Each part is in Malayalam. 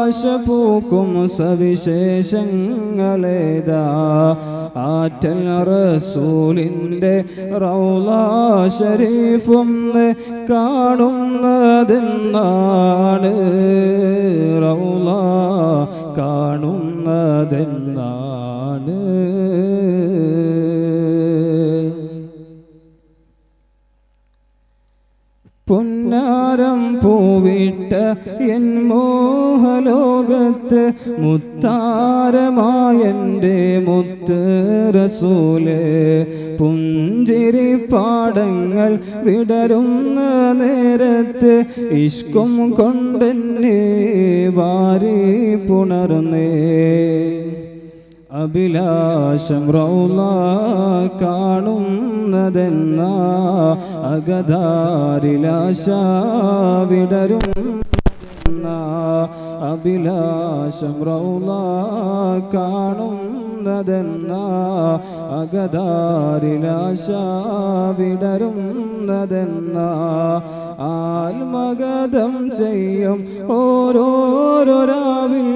ആശപൂക്കും സവിശേഷങ്ങളേതാ? ആറ്റൽ റസൂലിന്റെ റൗള ഷരീഫും കാണുന്നതെന്നാണ്. റൗള കാണുന്നതെന്നാണ്. എൻ മോഹലോകത്ത് മുത്താരമായന്റെ മുത്ത് റസൂൽ. പുഞ്ചിരി പാടങ്ങൾ വിടരുന്ന നേരത്ത് ഇഷ്കും കൊണ്ടെന്നെ വാരി പുണർന്നേ. അഭിലാഷം റൗല കാണുന്നതെന്ന അകതാരിലാശ വിടരും അഭിലാഷം റൗള കാണുന്നതെന്ന അകതാരിലാശ വിടരുന്നതെന്ന ആത്മഗതം ചെയ്യും ഓരോരോ രാവിൽ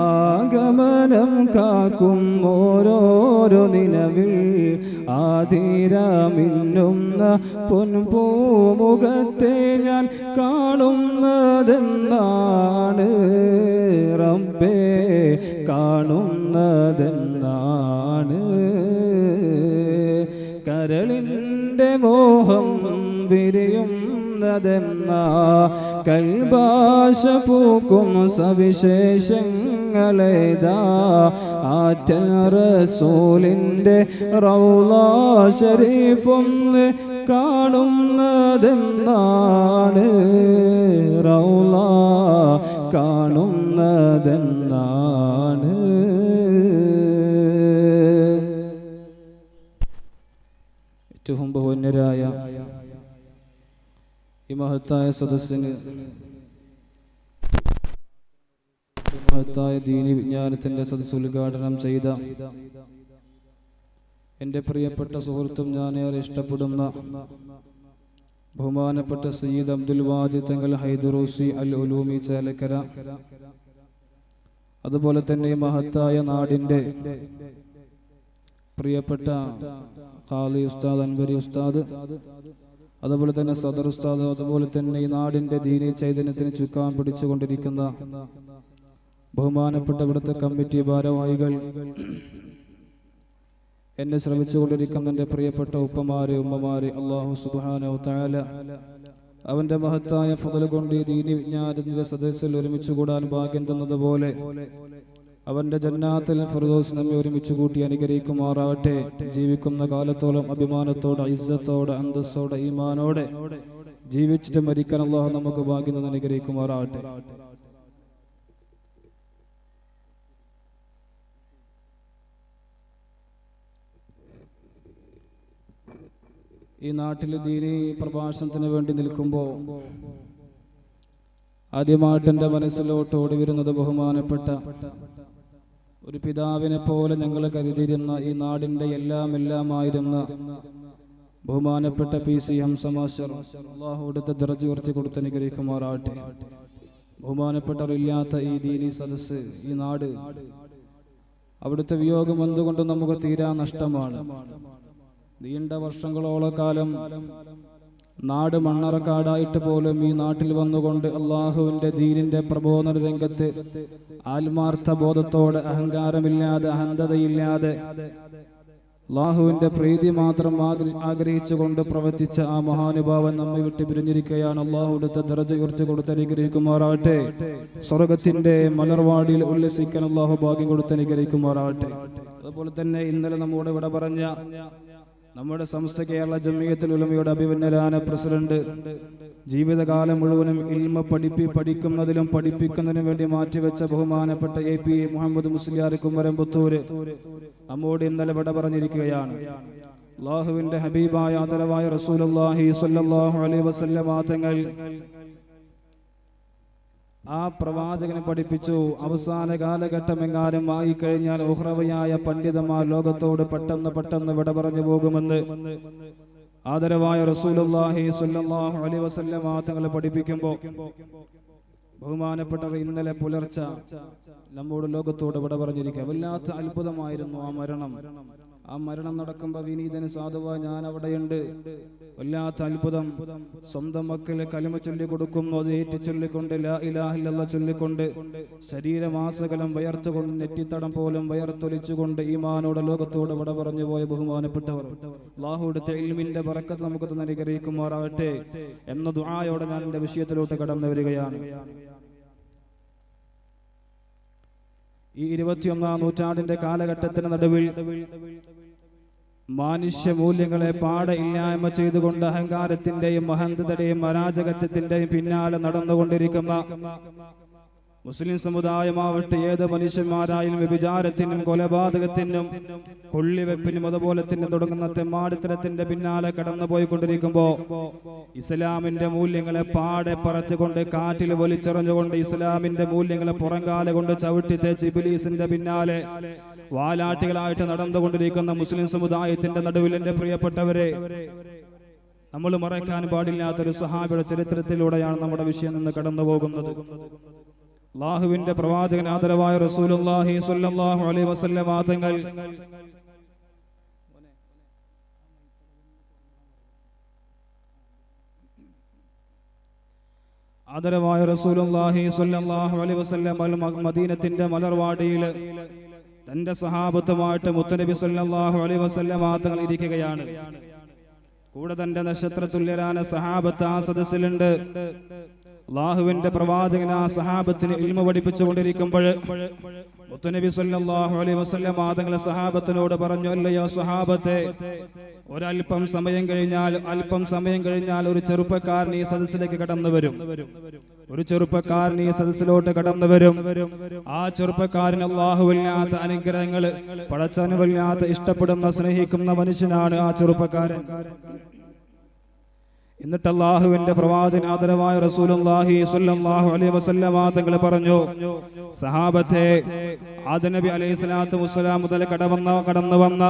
ആഗമനം കാക്കും ഓരോരോ നിലവിൽ. ആതിരമിന്നുന്ന പൊൻപൂമുഖത്തെ ഞാൻ കാണുന്നതെന്നാണ്. റബ്ബേ കാണുന്നതെന്നാണ്. കരളിന്റെ മോഹം വിരിയുന്നതെന്നാ. കൽഭാഷ പൂക്കും സവിശേഷങ്ങളേതാ. ആറ്റൽ റസൂലിന്റെ റൗള ഷരീഫൊന്ന് കാണുന്നതെന്നാണ്. റൗള കാണുന്നതെന്നാണ്. ഏറ്റവും ബഹുന്യരായ ഈ മഹത്തായ സദസ്സിന് മഹത്തായ ദീനി വിജ്ഞാനത്തിന്റെ സദസ് ഉദ്ഘാടനം ചെയ്ത എന്റെ പ്രിയപ്പെട്ട സുഹൃത്തും ഞാൻ ഏറെ ഇഷ്ടപ്പെടുന്ന ബഹുമാനപ്പെട്ട സയ്യിദ് അബ്ദുൽ വാജി തങ്ങൾ ഹൈദറൂസി അൽ ഉലൂമി ചേലക്കര. അതുപോലെ തന്നെ മഹത്തായ നാടിന്റെ പ്രിയപ്പെട്ട ഖാലി ഉസ്താദ് അൻവരി ഉസ്താദ് അതുപോലെ തന്നെ സദർ ഉസ്താദ് അതുപോലെ തന്നെ ഈ നാടിന്റെ ദീനി ചൈതന്യത്തിന് ചുക്കാൻ പിടിച്ചുകൊണ്ടിരിക്കുന്ന ബഹുമാനപ്പെട്ട ഇവിടുത്തെ കമ്മിറ്റി ഭാരവാഹികൾ എന്നെ ശ്രമിച്ചുകൊണ്ടിരിക്കുന്ന എന്റെ പ്രിയപ്പെട്ട ഉപ്പമാരെ ഉമ്മമാരെ അള്ളാഹു സുബാനോ അവന്റെ മഹത്തായ ഫതൽ കൊണ്ട് ഈ ദീനി വിജ്ഞാനത്തിന്റെ സദസ്സിൽ ഒരുമിച്ച് കൂടാൻ ഭാഗ്യം തന്നതുപോലെ അവന്റെ ജന്നാത്തിൽ ഫിർദോസ് നമ്മെ ഒരുമിച്ച് കൂട്ടി അനുഗ്രഹിക്കുമാറാകട്ടെ. ജീവിക്കുന്ന കാലത്തോളം അഭിമാനത്തോടെ ഐസത്തോടെ അന്തസ്സോടെ ഈമാനോടെ ജീവിച്ചിട്ട് മരിക്കാൻ അള്ളാഹു നമുക്ക് ഭാഗ്യം തന്ന് ഈ നാട്ടിൽ ദീനി പ്രഭാഷണത്തിന് വേണ്ടി നിൽക്കുമ്പോൾ ആദ്യമായിട്ട് എന്റെ മനസ്സിലോട്ട് ഓടി വരുന്നത് ബഹുമാനപ്പെട്ട ഒരു പിതാവിനെ പോലെ ഞങ്ങൾ കരുതിയിരുന്ന ഈ നാടിന്റെ എല്ലാം എല്ലാമായിരുന്ന ബഹുമാനപ്പെട്ട പി സി ഹംസ മാസ്റ്റർ കൊടുത്ത ദർജ ഉയർത്തി കൊടുത്ത് അനുഗ്രഹിക്കുമാറാട്ടെ ബഹുമാനപ്പെട്ടവരില്ലാത്ത ഈ ദീനി സദസ്സ് ഈ നാട് അവിടുത്തെ വിയോഗം എന്തുകൊണ്ട് നമുക്ക് തീരാ നഷ്ടമാണ്. നീണ്ട വർഷങ്ങളോളം കാലം നാട് മണ്ണറക്കാടായിട്ട് പോലും ഈ നാട്ടിൽ വന്നുകൊണ്ട് അള്ളാഹുവിന്റെ ദീനിന്റെ പ്രബോധന രംഗത്ത് ആത്മാർത്ഥ ബോധത്തോടെ അഹങ്കാരമില്ലാതെ അഹന്തതയില്ലാതെ അള്ളാഹുവിന്റെ പ്രീതി മാത്രം ആഗ്രഹിച്ചുകൊണ്ട് പ്രവർത്തിച്ച ആ മഹാനുഭാവൻ നമ്മെ വിട്ട് പിരിഞ്ഞിരിക്കുകയാണ്. അള്ളാഹു എടുത്ത ദർജ ഉയർത്തി കൊടുത്തനുഗ്രഹിക്കുമാറാകട്ടെ സ്വർഗത്തിന്റെ മലർവാടിയിൽ ഉല്ലസിക്കാൻ അള്ളാഹു ഭാഗ്യം കൊടുത്തനുഗ്രഹിക്കുമാറാകട്ടെ അതുപോലെ തന്നെ ഇന്നലെ നമ്മോട് ഇവിടെ പറഞ്ഞ നമ്മുടെ സംസ്ഥ കേരള ജമിയത്തിൽ ഉലമയുടെ അഭിമന്യരാന പ്രസിഡന്റ്. ജീവിതകാലം മുഴുവനും ഇൽമ പഠിപ്പി പഠിക്കുന്നതിലും പഠിപ്പിക്കുന്നതിനും വേണ്ടി മാറ്റിവെച്ച ബഹുമാനപ്പെട്ട എ പി മുഹമ്മദ് മുസ്ലിയാർ കുമരംപുത്തൂര് നമ്മോട് ഇന്നലെ വിട പറഞ്ഞിരിക്കുകയാണ്. അള്ളാഹുവിന്റെ ഹബീബായ ആദരവായ റസൂലുള്ളാഹി സ്വല്ലല്ലാഹു അലൈഹി വസല്ലമ തങ്ങൾ ആ പ്രവാചകനെ പഠിപ്പിച്ചു. അവസാന കാലഘട്ടം എങ്ങാനും ആയി കഴിഞ്ഞാൽ ഉഹ്രവയായ പണ്ഡിതന്മാർ ലോകത്തോട് പെട്ടെന്ന് പെട്ടെന്ന് വിട പറഞ്ഞു പോകുമെന്ന് ആദരവായ റസൂലുള്ളാഹി സ്വല്ലല്ലാഹു അലൈഹി തങ്ങളെ പഠിപ്പിക്കുമ്പോൾ ബഹുമാനപ്പെട്ടവർ ഇന്നലെ പുലർച്ച നമ്മോട് ലോകത്തോട് വിട പറഞ്ഞിരിക്കുക. വല്ലാത്ത അത്ഭുതമായിരുന്നു ആ മരണം. ആ മരണം നടക്കുമ്പോൾ വിനീതന് സാധുവ ഞാൻ അവിടെയുണ്ട്. വല്ലാത്ത അത്ഭുതം. സ്വന്തം മക്കളെ കലിമ ചൊല്ലിക്കൊടുക്കുന്നു. അത് ഏറ്റു ചൊല്ലിക്കൊണ്ട് ഇലാഹില്ല ചൊല്ലിക്കൊണ്ട് ശരീരമാസകലം വയർത്തുകൊണ്ട് നെറ്റിത്തടം പോലും വയർത്തൊലിച്ചുകൊണ്ട് ഈമാനോട് ലോകത്തോട് വിട പറഞ്ഞു പോയ ബഹുമാനപ്പെട്ടവർ. അള്ളാഹുടുത്ത ഇൽമിന്റെ പറക്കത്ത് നമുക്ക് തന്നെ അനുഗ്രഹിക്കുമാറാകട്ടെ എന്ന ദുആയോടെ ഞാൻ എന്റെ വിഷയത്തിലോട്ട് കടന്നു വരികയാണ്. ഈ ഇരുപത്തിയൊന്നാം നൂറ്റാണ്ടിന്റെ കാലഘട്ടത്തിന് നടുവിൽ മാനുഷ്യ മൂല്യങ്ങളെ പാടെ ഇല്ലായ്മ ചെയ്തുകൊണ്ട് അഹങ്കാരത്തിന്റെയും മഹന്തതയുടെയും അരാജകത്വത്തിന്റെയും പിന്നാലെ നടന്നുകൊണ്ടിരിക്കുന്ന മുസ്ലിം സമുദായമാവട്ടെ ഏത് മനുഷ്യന്മാരായാലും വ്യഭിചാരത്തിനും കൊലപാതകത്തിനും കൊള്ളിവെപ്പിനും അതുപോലെ തന്നെ തുടങ്ങുന്ന തെമ്മാടിത്തരത്തിന്റെ പിന്നാലെ കടന്നുപോയിക്കൊണ്ടിരിക്കുമ്പോ ഇസ്ലാമിന്റെ മൂല്യങ്ങളെ പാടെ പറച്ചുകൊണ്ട് കാറ്റിൽ വലിച്ചെറിഞ്ഞുകൊണ്ട് ഇസ്ലാമിന്റെ മൂല്യങ്ങളെ പുറങ്കാല കൊണ്ട് ചവിട്ടി തേച്ച് ഇബിലീസിന്റെ പിന്നാലെ വാലാട്ടികളായിട്ട് നടന്നുകൊണ്ടിരിക്കുന്ന മുസ്ലിം സമുദായത്തിന്റെ നടുവിൽ എന്റെ പ്രിയപ്പെട്ടവരെ നമ്മൾ മറക്കാൻ പാടില്ലാത്തൊരു സഹാബിയുടെ ചരിത്രത്തിലൂടെയാണ് നമ്മുടെ വിഷയം നിന്ന് കടന്നു പോകുന്നത് അള്ളാഹുവിന്റെ പ്രവാചകൻ ആദരവായ റസൂലുള്ളാഹി സ്വല്ലല്ലാഹു അലൈഹി വസല്ലമ തങ്ങൾ ആദരവായ റസൂലുള്ളാഹി സ്വല്ലല്ലാഹു അലൈഹി വസല്ലം അൽ മദീനത്തിന്റെ മലർവാടിയിൽ തന്റെ സഹാബത്തുമായിട്ട് മുത്തനബി സ്വല്ലല്ലാഹു അലൈഹി വസല്ലം തങ്ങൾ ഇരിക്കുകയാണ്. കൂടെ തന്റെ നക്ഷത്ര നക്ഷത്രതുല്യരാന സഹാബത്ത് ആ സദസ്സിലുണ്ട്. അള്ളാഹുവിന്റെ പ്രവാചകൻ ആ സഹാബത്തിന് ഇൽമ പഠിപ്പിച്ചുകൊണ്ടിരിക്കുമ്പോൾ അലൈഹി ആദങ്ങളെ സഹാബത്തിനോട് പറഞ്ഞു അല്ലയോ സഹാബത്തെ ഒരല്പം സമയം കഴിഞ്ഞാൽ അല്പം സമയം കഴിഞ്ഞാൽ ഒരു ചെറുപ്പക്കാരൻ ഈ സദസ്സിലേക്ക് കടന്നു വരും. ഒരു ചെറുപ്പക്കാരൻ ഈ സദസ്സിലോട്ട് കടന്നു വരും. ആ ചെറുപ്പക്കാരൻ അള്ളാഹുവില്ലാത്ത അനുഗ്രഹങ്ങൾ പടച്ചനുവില്ലാത്ത ഇഷ്ടപ്പെടുന്ന സ്നേഹിക്കുന്ന മനുഷ്യനാണ് ആ ചെറുപ്പക്കാരൻ. എന്നിട്ട് അള്ളാഹുവിന്റെ പ്രവാചനാദരവായ റസൂലുള്ളാഹി സ്വല്ലല്ലാഹു അലൈഹി വസല്ലമ പറഞ്ഞു സഹാബത്തെ ആദനബി അലൈഹി സ്വലാത്തു വസ്സലാം മുതൽ കടവന്ന കടന്നു വന്ന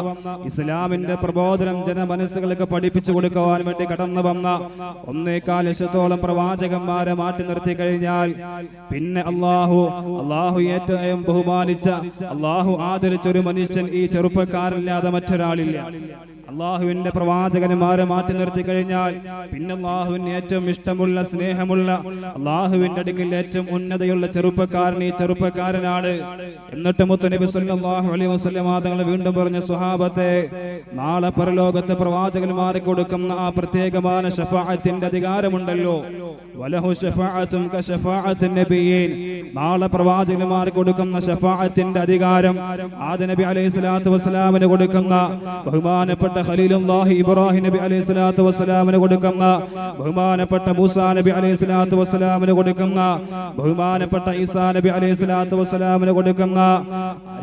ഇസ്ലാമിന്റെ പ്രബോധനം ജനമനസ്സുകൾക്ക് പഠിപ്പിച്ചു കൊടുക്കുവാൻ വേണ്ടി കടന്നു വന്ന ഒന്നേകാൽ ലക്ഷത്തോളം പ്രവാചകന്മാരെ മാറ്റി നിർത്തി കഴിഞ്ഞാൽ പിന്നെ അള്ളാഹു അള്ളാഹു ഏറ്റവും ബഹുമാനിച്ച അള്ളാഹു ആദരിച്ച ഒരു മനുഷ്യൻ ഈ ചെറുപ്പക്കാരില്ലാതെ മറ്റൊരാളില്ല. അള്ളാഹുവിന്റെ പ്രവാചകന്മാരെ മാറ്റി നിർത്തി കഴിഞ്ഞാൽ പിന്നെ അള്ളാഹുവിന് ഏറ്റവും ഇഷ്ടമുള്ള സ്നേഹമുള്ള അള്ളാഹുവിന്റെ അടുക്കിൽ ഏറ്റവും ഉന്നതയുള്ള ചെറുപ്പക്കാരൻ ഈ ചെറുപ്പക്കാരനാണ്. എന്നിട്ട് മുത്തനബി സല്ലല്ലാഹു അലൈഹി വസല്ലം തങ്ങൾ വീണ്ടും പറഞ്ഞ സുഹാബത്തെ നാളെ പരലോകത്തെ പ്രവാചകന്മാരെ കൊടുക്കുന്ന ആ പ്രത്യേകമായ ഷഫാഅത്തിന്റെ അധികാരമുണ്ടല്ലോ. വലഹു ഷഫാഅത്തും നാളെ പ്രവാചകന്മാർ കൊടുക്കുന്ന ഷഫാഅത്തിന്റെ അധികാരം ആദ നബി അലൈഹി സ്വലാത്തു വസ്സലാമിന് കൊടുക്കുന്ന ബഹുമാനപ്പെട്ട ഖലീലുല്ലാഹി ഇബ്രാഹിം നബി അലൈഹി സ്വലാത്തു കൊടുക്കുന്ന ബഹുമാനപ്പെട്ട മൂസാ നബി അലൈഹി സ്വലാത്തു കൊടുക്കുന്ന ബഹുമാനപ്പെട്ട ഈസാ നബി അലൈഹി സ്വലാത്തു വസ്സലാമിന് കൊടുക്കുന്ന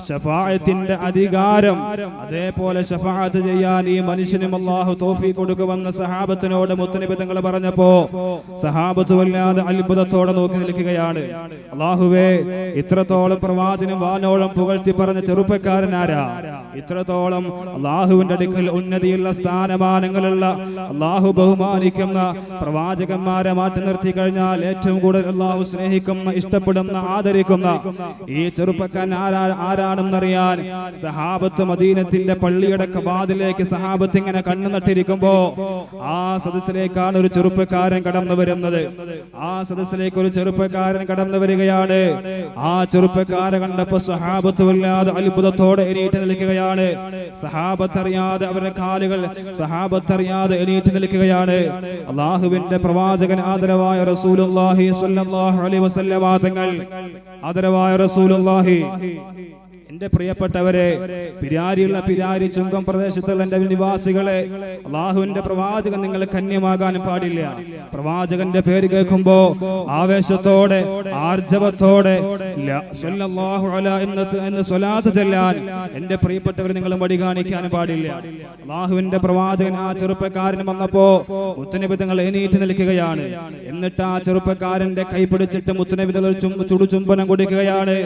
ഷഫാഅത്തിന്റെ അധികാരം അതേപോലെ ഷഫാഅത്ത് ചെയ്യാൻ ഈ മനുഷ്യനും അള്ളാഹു തോഫി കൊടുക്കുമെന്ന് സഹാബത്തിനോട് മുത്തനിബിതങ്ങൾ പറഞ്ഞപ്പോ സഹാബത്ത് വല്ലാതെ അത്ഭുതത്തോടെ നോക്കി നിൽക്കുകയാണ്. അള്ളാഹുവേ ഇത്രത്തോളം പ്രവാചനും വാനോളം പുകഴ്ത്തി പറഞ്ഞ ചെറുപ്പക്കാരനാരാ ഇത്രത്തോളം അള്ളാഹുവിന്റെ അടുക്കൽ ഉന്നതിയുള്ള സ്ഥാനമാനങ്ങളുള്ള അള്ളാഹു ബഹുമാനിക്കുന്ന പ്രവാചകന്മാരെ മാറ്റി നിർത്തി കഴിഞ്ഞാൽ ഏറ്റവും കൂടുതൽ അള്ളാഹു സ്നേഹിക്കുന്ന ഇഷ്ടപ്പെടുന്ന ആദരിക്കുന്ന ഈ ചെറുപ്പക്കാരൻ ആരാ ആരാണെന്നറിയാൻ സഹാബത്ത് മദീനത്തിന്റെ പള്ളിയുടെ കവാതിലേക്ക് സഹാബത്ത് ഇങ്ങനെ കണ്ണു നട്ടിരിക്കുമ്പോ ആ സദസ്സിലേക്കാണ് ഒരു ചെറുപ്പക്കാരൻ കടന്നു വരുന്നത്. ആ സദസ്സിലേക്ക് ഒരു ചെറുപ്പക്കാരൻ കടന്നു വരികയാണ്. ആ ചെറുപ്പക്കാരെ കണ്ടപ്പോ സഹാബത്ത് വല്ലാതെ അത്ഭുതത്തോടെ എണീറ്റ് നിൽക്കുകയാണ്. സഹാബത്ത് അറിയാതെ അവരുടെ കാലുകൾ സഹാബത്തറിയാതെ എണീറ്റ് നിൽക്കുകയാണ്. അള്ളാഹുവിന്റെ പ്രവാചകൻ ആദരവായ റസൂലുള്ളാഹി സ്വല്ലല്ലാഹു അലൈഹി വസല്ലം ആദരവായ റസൂലുള്ളാഹി എന്റെ പ്രിയപ്പെട്ടവരെ പിരാരിയുള്ള പിരാരി ചുങ്കം പ്രദേശത്തുള്ള എന്റെ നിവാസികളെ അള്ളാഹുവിന്റെ പ്രവാചകൻ നിങ്ങൾ കന്യമാകാൻ പാടില്ല. പ്രവാചകന്റെ പേര് കേൾക്കുമ്പോ ആവേശത്തോടെ ആർജവത്തോടെ എന്ന് ചെല്ലാൻ എന്റെ പ്രിയപ്പെട്ടവർ നിങ്ങൾ മടി കാണിക്കാൻ പാടില്ല. അള്ളാഹുവിന്റെ പ്രവാചകൻ ആ ചെറുപ്പക്കാരൻ വന്നപ്പോ മുത്തനബി തങ്ങൾ എണീറ്റ് നിൽക്കുകയാണ്. എന്നിട്ട് ആ ചെറുപ്പക്കാരന്റെ കൈ പിടിച്ചിട്ട് മുത്തനബി ചുടു ചുംബനം കൊടുക്കുകയാണ്.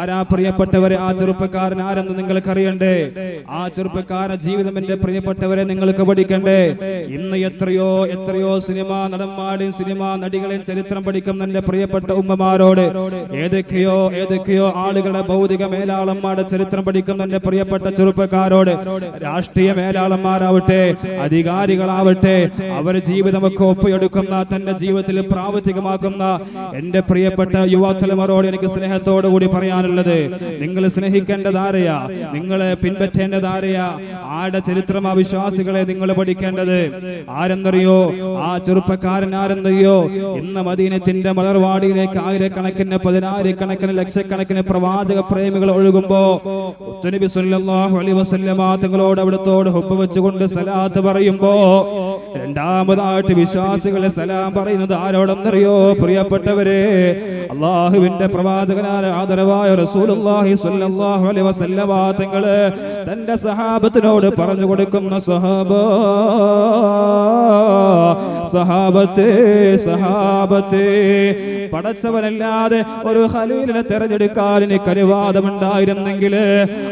ആരാ പ്രിയപ്പെട്ടവരെ ആ ചെറുപ്പക്കാരൻ ആരെന്ന് നിങ്ങൾക്ക് അറിയണ്ടേ ആ ചെറുപ്പക്കാരൻ ജീവിതം എന്റെ പ്രിയപ്പെട്ടവരെ നിങ്ങൾക്ക് പഠിക്കണ്ടേ? ഇന്ന് എത്രയോ എത്രയോ സിനിമ നടന്മാരുടെയും സിനിമ നടികളെയും ചരിത്രം പഠിക്കും എന്റെ പ്രിയപ്പെട്ട ഉമ്മമാരോട് ഏതൊക്കെയോ ഏതൊക്കെയോ ആളുകളുടെ ഭൗതിക മേലാളന്മാരുടെ ചരിത്രം പഠിക്കുന്ന എന്റെ പ്രിയപ്പെട്ട ചെറുപ്പക്കാരോട് രാഷ്ട്രീയ മേലാളന്മാരാവട്ടെ അധികാരികളാവട്ടെ അവർ ജീവിതമൊക്കെ ഒപ്പിയെടുക്കുന്ന തന്റെ ജീവിതത്തിൽ പ്രാവർത്തികമാക്കുന്ന എന്റെ പ്രിയപ്പെട്ട യുവാത്തലമരോട് എനിക്ക് സ്നേഹത്തോടു കൂടി പറയാനുള്ളത്. നിങ്ങൾ സ്നേഹിക്കേണ്ടതാരയാ? പിൻപറ്റേണ്ടത് ആരെയാ ആടെ ചരിത്രം ആ വിശ്വാസികളെ നിങ്ങൾ പഠിക്കേണ്ടത്? ആരെന്നറിയോ? ആ ചെറുപ്പക്കാരൻ ആരെന്നറിയോ? ഇന്ന് മദീനത്തിന്റെ മലർവാടിയിലേക്ക് ആയിരക്കണക്കിന് പതിനായിരക്കണക്കിന് ലക്ഷക്കണക്കിന് പ്രവാചക പ്രേമികൾ ഒഴുകുമ്പോ സല്ലല്ലാഹു അലൈഹി വസല്ലമ തങ്ങളോട് അവിടത്തോട് ഹുബ്ബ് വെച്ചുകൊണ്ട് സലാത്ത് പറയുമ്പോ രണ്ടാമതായിട്ട് വിശ്വാസികളെ സലാം പറയുന്നത് ആരോടെന്നറിയോ? പ്രിയപ്പെട്ടവരെ അള്ളാഹുവിന്റെ പ്രവാചകനായ ആദരവായ റസൂലുള്ളാഹി സ്വല്ലല്ലാഹു അലൈഹി വസല്ലമ തങ്ങൾ തന്റെ സഹാബത്തിനോട് പറഞ്ഞു കൊടുക്കുന്ന സഹാബ സഹാബത്തെ സഹാബത്തെ പടച്ചവനല്ലാതെ ഒരു ഖലീലിനെ തെരഞ്ഞെടുക്കാൻ എനിക്ക് അനുവാദമുണ്ടായിരുന്നെങ്കിൽ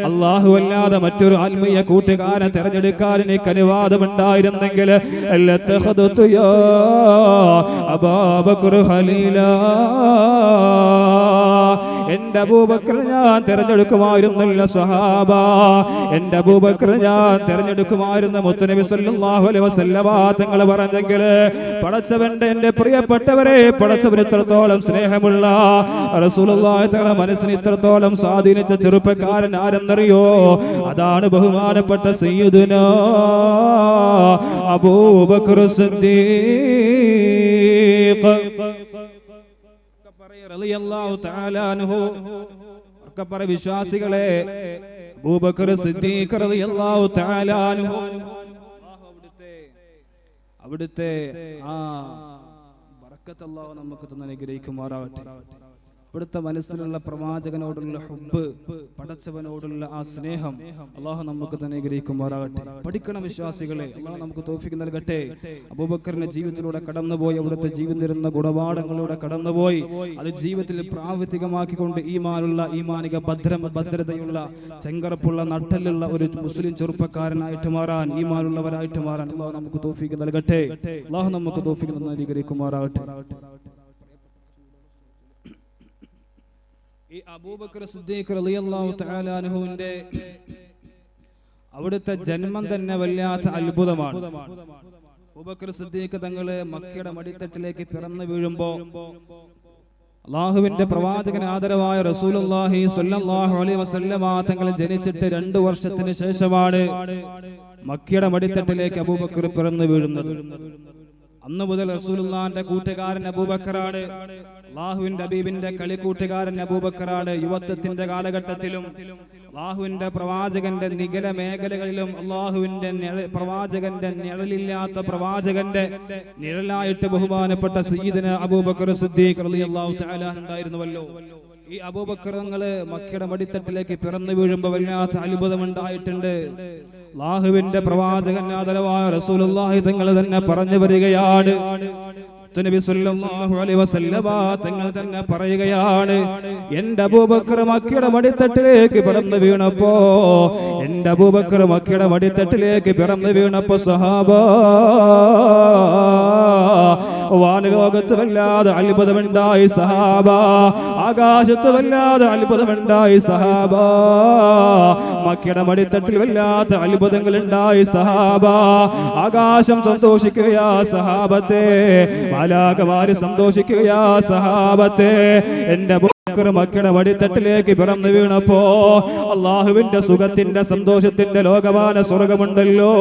അള്ളാഹു അല്ലാതെ മറ്റൊരു ആത്മീയ കൂട്ടുകാരനെ തെരഞ്ഞെടുക്കാൻ എനിക്ക് അനുവാദമുണ്ടായിരുന്നെങ്കിൽ അബാബക്കർ ഖലീലാ. എന്റെ അബൂബക്കർ ഞാൻ തെരഞ്ഞെടുക്കുമായിരുന്നില്ല സഹാബ എന്റെ അബൂബക്കർ ഞാൻ തെരഞ്ഞെടുക്കുമായിരുന്ന മുത്തനബി സല്ലല്ലാഹു അലൈഹി വസല്ലമ. തങ്ങൾ പറഞ്ഞെങ്കിൽ പടച്ചവന്റെ എന്റെ പ്രിയപ്പെട്ടവരെ പടച്ചവന് ഇത്രത്തോളം സ്നേഹമുള്ള റസൂലുള്ളാഹി തങ്ങളെ മനസ്സിന് ഇത്രത്തോളം സ്വാധീനിച്ച ചെറുപ്പക്കാരൻ ആരെന്നറിയോ? അതാണ് ബഹുമാനപ്പെട്ട സയ്യിദുന അബൂബക്കർ സിദ്ദീഖ്. പറ വിശ്വാസികളെ അബൂബക്കർ സിദ്ദീഖ് തആല അൻഹു. അവിടുത്തെ ആ ബർക്കത്ത് നമുക്ക് തന്നെ അനുഗ്രഹിക്കുമാറാവട്ടെ അവിടുത്തെ മനസ്സിലുള്ള പ്രവാചകനോടുള്ള ഹുബ് പടച്ചവനോടുള്ള ആ സ്നേഹം അള്ളാഹു നമുക്ക് തന്നെ ഗ്രഹിക്കുമാറാകട്ടെ പഠിക്കണം വിശ്വാസികളെ അള്ളാഹു നമുക്ക് തോഫിക്ക് നൽകട്ടെ. അബൂബക്കറിന്റെ ജീവിതത്തിലൂടെ കടന്നുപോയി അവിടുത്തെ ജീവിതം തരുന്ന ഗുണപാഠങ്ങളിലൂടെ കടന്നുപോയി. അത് ജീവിതത്തിൽ പ്രാവർത്തികമാക്കിക്കൊണ്ട് ഈമാനുള്ള ഈമാനിക ഭദ്ര ഭദ്രതയുള്ള ചെങ്കറപ്പുള്ള നട്ടലുള്ള ഒരു മുസ്ലിം ചെറുപ്പക്കാരനായിട്ട് മാറാൻ ഈമാനുള്ളവരായിട്ട് മാറാൻ അള്ളാഹു നമുക്ക് തോഫിക്ക് നൽകട്ടെ. അള്ളാഹു നമുക്ക് തോഫിക്ക് നൽകിയിരിക്കുമാറാകട്ടെ ഈ അബൂബക്കർ സിദ്ദീഖ് റളിയല്ലാഹു തആല അൻഹുവിന്റെ അവിടുത്തെ ജന്മം തന്നെ വല്ലാത്ത അത്ഭുതമാണ്. അബൂബക്കർ സിദ്ദീഖ് തങ്ങൾ മക്കയുടെ മടിത്തട്ടിലേക്ക് പിറന്നു വീഴുമ്പോ അള്ളാഹുവിന്റെ പ്രവാചകൻ ആദരവായ റസൂലുള്ളാഹി സ്വല്ലല്ലാഹു അലൈഹി വസല്ലമ തങ്ങൾ ജനിച്ചിട്ട് രണ്ടു വർഷത്തിന് ശേഷമാണ് മക്കയുടെ മടിത്തട്ടിലേക്ക് അബൂബക്കർ പിറന്നു വീഴുന്നത്. അന്ന് മുതൽ റസൂലുള്ളാന്റെ കൂട്ടുകാരൻ അബൂബക്കറാണ്. അള്ളാഹുവിന്റെ അബീബിന്റെ കളിക്കൂട്ടുകാരൻ അബൂബക്കറാണ് യുവത്വത്തിന്റെ കാലഘട്ടത്തിലും. അള്ളാഹുവിന്റെ പ്രവാചകന്റെ നികല മേഖലകളിലും അള്ളാഹുവിന്റെ പ്രവാചകന്റെ നിഴലില്ലാത്ത പ്രവാചകന്റെ നിഴലായിട്ട് ബഹുമാനപ്പെട്ട സയ്യിദിന് അബൂബക്കർ സിദ്ദീഖ് ഉണ്ടായിരുന്നുവല്ലോ ഈ അബൂബക്കറങ്ങൾ മക്കയുടെ മടിത്തട്ടിലേക്ക് പിറന്നു വീഴുമ്പോൾ വല്ലാത്ത അത്ഭുതമുണ്ടായിട്ടുണ്ട്. അള്ളാഹുവിന്റെ പ്രവാചകൻ ആദരവായ റസൂലുള്ളാഹി തങ്ങൾ തന്നെ പറഞ്ഞു വരികയാണ്. നബി സല്ലല്ലാഹു അലൈഹി വസല്ലമ തങ്ങൾ തന്നെ പറയുകയാണ് എന്റെ അബൂബക്കർ മക്കയുടെ മടിത്തട്ടിലേക്ക് പിറന്നു വീണപ്പോ എന്റെ അബൂബക്കർ മക്കയുടെ മടിത്തട്ടിലേക്ക് പിറന്നു വീണപ്പോ സഹാബ വാനലോകത്ത് വല്ലാതെ അത്ഭുതമുണ്ടായി സഹാബ. ആകാശത്ത് വല്ലാതെ അത്ഭുതമുണ്ടായി സഹാബ. മക്കയുടെ മടിത്തട്ടിൽ വല്ലാത്ത അത്ഭുതങ്ങൾ ഉണ്ടായി സഹാബ. ആകാശം സന്തോഷിക്കുകയാ സഹാബത്തെ. മാലാകമാര് സന്തോഷിക്കുകയാ സഹാബത്തെ. എന്റെ മക്കളുടെ വടിത്തട്ടിലേക്ക് പിറന്നു വീണപ്പോ അള്ളാഹുവിന്റെ സുഖത്തിന്റെ സന്തോഷത്തിന്റെ ലോകമാന സ്വർഗമുണ്ടല്ലോ.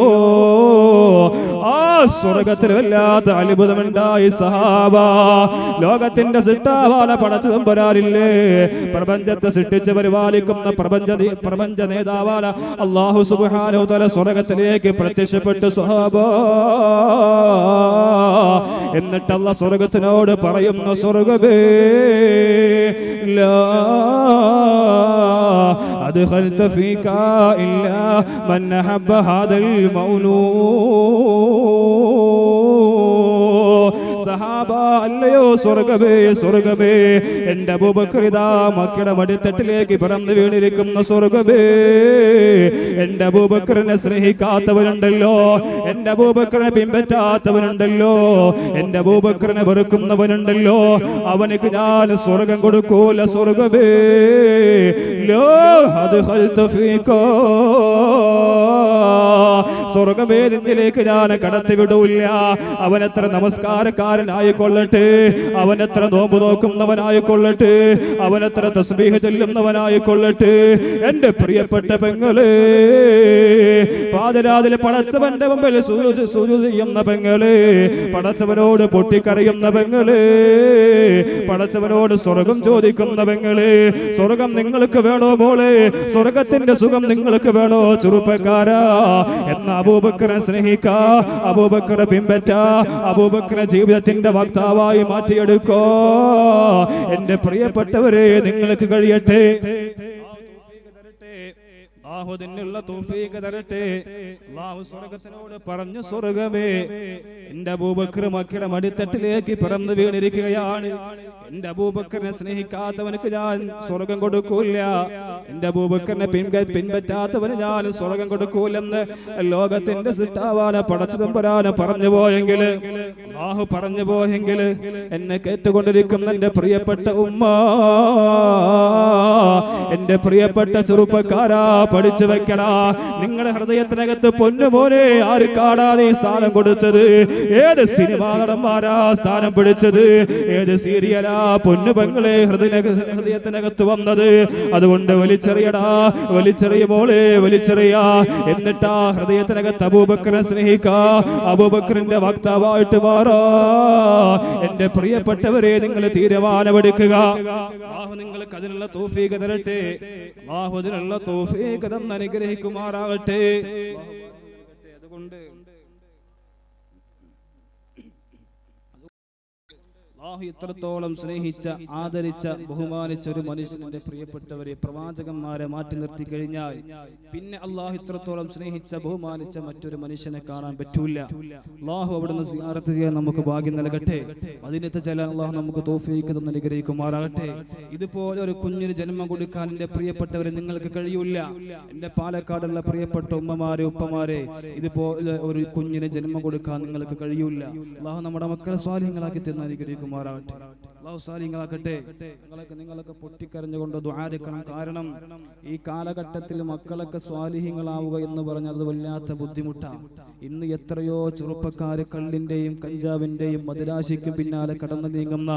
സ്വർഗത്തിൽ വല്ലാത്ത അത്ഭുതമുണ്ടായി സഹാബ. ലോകത്തിന്റെ സിട്ടാവാല പടച്ചു തമ്പരാറില്ലേ പ്രപഞ്ചത്തെ സൃഷ്ടിച്ച് പരിപാലിക്കുന്ന പ്രപഞ്ച പ്രപഞ്ച നേതാവാല അള്ളാഹു സുബ്ഹാനഹു തല സ്വർഗത്തിലേക്ക് പ്രത്യക്ഷപ്പെട്ടു സഹാബ. എന്നിട്ടല്ല സ്വർഗത്തിനോട് പറയുന്ന സ്വർഗമേ أدخلت فيك إلا من أحب هذا المولود. സഹാബ അല്ലയോ സ്വർഗമേ സ്വർഗമേ എന്റെ ഭൂപക്രിതാ മക്കളുടെ മടിത്തട്ടിലേക്ക് പിറന്നു വീണിരിക്കുന്ന സ്വർഗമേ എന്റെ അബൂബക്കറിനെ സ്നേഹിക്കാത്തവനുണ്ടല്ലോ. എന്റെ അബൂബക്കറിനെ പിൻപറ്റാത്തവനുണ്ടല്ലോ. എന്റെ അബൂബക്കറിനെ വെറുക്കുന്നവനുണ്ടല്ലോ. അവനക്ക് ഞാൻ സ്വർഗം കൊടുക്കൂല സ്വർഗമേ ലോ അത് സ്വർഗവേദിലേക്ക് ഞാൻ കടത്തിവിടൂല്ല. അവനെത്ര നമസ്കാരക്കാരനായിക്കൊള്ളട്ടെ. അവനെത്ര നോമ്പ് നോക്കുന്നവനായിക്കൊള്ളട്ടെ. അവനെത്ര തസ്ബീഹ് ചെല്ലുന്നവനായിക്കൊള്ളട്ടെ. എന്റെ പ്രിയപ്പെട്ട പെങ്ങളെ പാതിരാതിൽ പടച്ചവന്റെ മുമ്പിൽ സൂചി ചെയ്യുന്ന പെങ്ങളെ പടച്ചവനോട് പൊട്ടിക്കറിയുന്ന പെങ്ങളെ പടച്ചവനോട് സ്വർഗം ചോദിക്കുന്ന പെങ്ങളെ സ്വർഗം നിങ്ങൾക്ക് വേണോ മോളെ? സ്വർഗത്തിന്റെ സുഖം നിങ്ങൾക്ക് വേണോ ചെറുപ്പക്കാരാ? എന്ന അബൂബക്കറെ സ്നേഹിക്ക. അബൂബക്കറെ പിൻപറ്റ. അബൂബക്കറെ ജീവിതത്തിന്റെ വക്താവായി മാറ്റിയെടുക്കോ. എന്റെ പ്രിയപ്പെട്ടവരെ നിങ്ങൾക്ക് കഴിയട്ടെ. തരട്ടെ. പറഞ്ഞു സ്വർഗമേ എന്റെ അബൂബക്കർ മക്കളുടെ മടിത്തട്ടിലേക്ക് പിറന്നു വീണിരിക്കുകയാണ്. എന്റെ അബൂബക്കറിനെ സ്നേഹിക്കാത്തവനക്ക് ഞാൻ സ്വർഗം കൊടുക്കൂല എന്റെ അബൂബക്കറിനെ പിൻക പിൻപറ്റാത്തവന് ഞാൻ സ്വർഗം കൊടുക്കൂലെന്ന് ലോകത്തിന്റെ സിട്ടാവാന പടച്ചതും പരാന പറഞ്ഞു പോയെങ്കിൽ അള്ളാഹു പറഞ്ഞു പോയെങ്കിൽ എന്നെ കേട്ടുകൊണ്ടിരിക്കുന്ന എന്റെ പ്രിയപ്പെട്ട ഉമ്മ എന്റെ പ്രിയപ്പെട്ട ചെറുപ്പക്കാരാ പഠിച്ചു വെക്കടാ. നിങ്ങളുടെ ഹൃദയത്തിനകത്ത് പൊന്നുപോലെ ആര് കാടാതെ സ്ഥാനം കൊടുത്തത്? ഏത് സിനിമാ നടന്മാരാ സ്ഥാനം പിടിച്ചത്? ഏത് സീരിയലാ പൊന്നു പെങ്ങളെ ഹൃദയ ഹൃദയത്തിനകത്ത് വന്നത്? അതുകൊണ്ട് വലിച്ചെറിയടാ വലിച്ചെറിയ മോളെ വലിച്ചെറിയ. എന്നിട്ടാ ഹൃദയത്തിനകത്ത് അബൂബക്കറിനെ സ്നേഹിക്ക. അബൂബക്കറിന്റെ വക്താവായിട്ട് മാറാ എന്റെ പ്രിയപ്പെട്ടവരെ നിങ്ങൾ തീരുമാനമെടുക്കുക. നിങ്ങൾക്ക് അതിനുള്ള തോഫീക തരട്ടെ. അതിനുള്ള തോഫീക തന്ന് അനുഗ്രഹിക്കുമാറാകട്ടെ അതുകൊണ്ട് അള്ളാഹു എത്രത്തോളം സ്നേഹിച്ച ആദരിച്ച ബഹുമാനിച്ച ഒരു മനുഷ്യന്റെ പ്രിയപ്പെട്ടവരെ പ്രവാചകന്മാരെ മാറ്റി നിർത്തി കഴിഞ്ഞാൽ പിന്നെ അള്ളാഹു ഇത്രത്തോളം സ്നേഹിച്ച ബഹുമാനിച്ച മറ്റൊരു മനുഷ്യനെ കാണാൻ പറ്റൂല. അള്ളാഹു അവിടുന്ന് സിയാറത്ത് ചെയ്യാൻ നമുക്ക് ഭാഗ്യം നൽകട്ടെ. അതിനത്തെ ചില അള്ളാഹു നമുക്ക് തോഫിക്കുന്ന അനുഗ്രഹിക്കുമാറാകട്ടെ. ഇതുപോലെ ഒരു കുഞ്ഞിന് ജന്മം കൊടുക്കാൻ എന്റെ പ്രിയപ്പെട്ടവരെ നിങ്ങൾക്ക് കഴിയൂല. എന്റെ പാലക്കാടുള്ള പ്രിയപ്പെട്ട ഉമ്മമാരെ ഉപ്പമാരെ ഇതുപോലെ ഒരു കുഞ്ഞിന് ജന്മം കൊടുക്കാൻ നിങ്ങൾക്ക് കഴിയൂല. അള്ളാഹു നമ്മുടെ മക്കളെ സ്വാധീനങ്ങളാക്കി തന്നെ അനുഗ്രഹിക്കുമാറാകട്ടെ. അള്ളാഹു സ്വാധീനങ്ങളാക്കട്ടെ നിങ്ങളൊക്കെ നിങ്ങളൊക്കെ പൊട്ടിക്കരഞ്ഞുകൊണ്ട് ദ്വാരക്കണം കാരണം ഈ കാലഘട്ടത്തിൽ മക്കളൊക്കെ സ്വാലിഹ്യങ്ങളാവുക എന്ന് പറഞ്ഞത് വല്ലാത്ത ബുദ്ധിമുട്ടാണ് ഇന്ന് എത്രയോ ചെറുപ്പക്കാര് കള്ളിന്റെയും കഞ്ചാവിന്റെയും മദിരാശിക്കും പിന്നാലെ കടന്നു നീങ്ങുന്ന